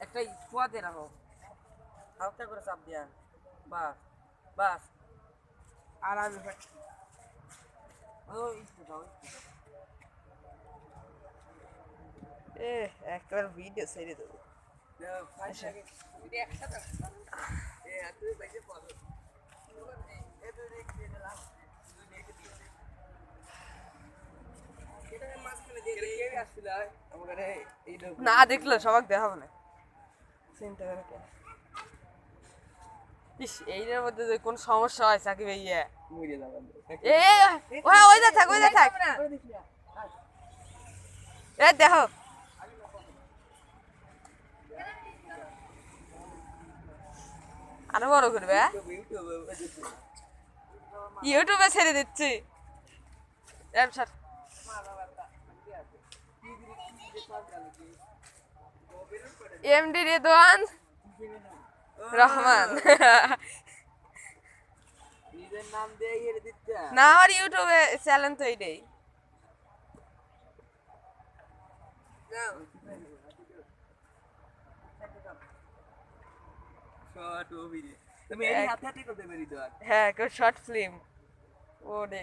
একটা পোয়াতে রাখো। হালকা করে চাপ দিয়া। বাস বাস। আর আমি ভাই- ওই একটু দাও একটু দাও। এ একবার ভিডিও ছেড়ে দেবো। এটা একসাথে রাখো। এ, আর তুই বাইরে বলো। এ, তুই রেখে দিয়ে দিলাম। তুই রেখে দিয়ে দে। এটাকে মাঝখানে দিয়ে দে। আমার ঘরে এই লোক। না দেখলে সবাক দেখাবো না। চিন্তা করে কোন সমস্যা হয় এ দেখো। আরও বড় করবে হ্যাঁ? ইউটিউবে, ছেড়ে দিচ্ছি। এমডি রেদওয়ান রহমান। নিজের নাম দিয়ে দিতে না আমার ইউটিউবে চ্যানেল তো এইটাই। হ্যাঁ শর্ট ফিল্ম ওরে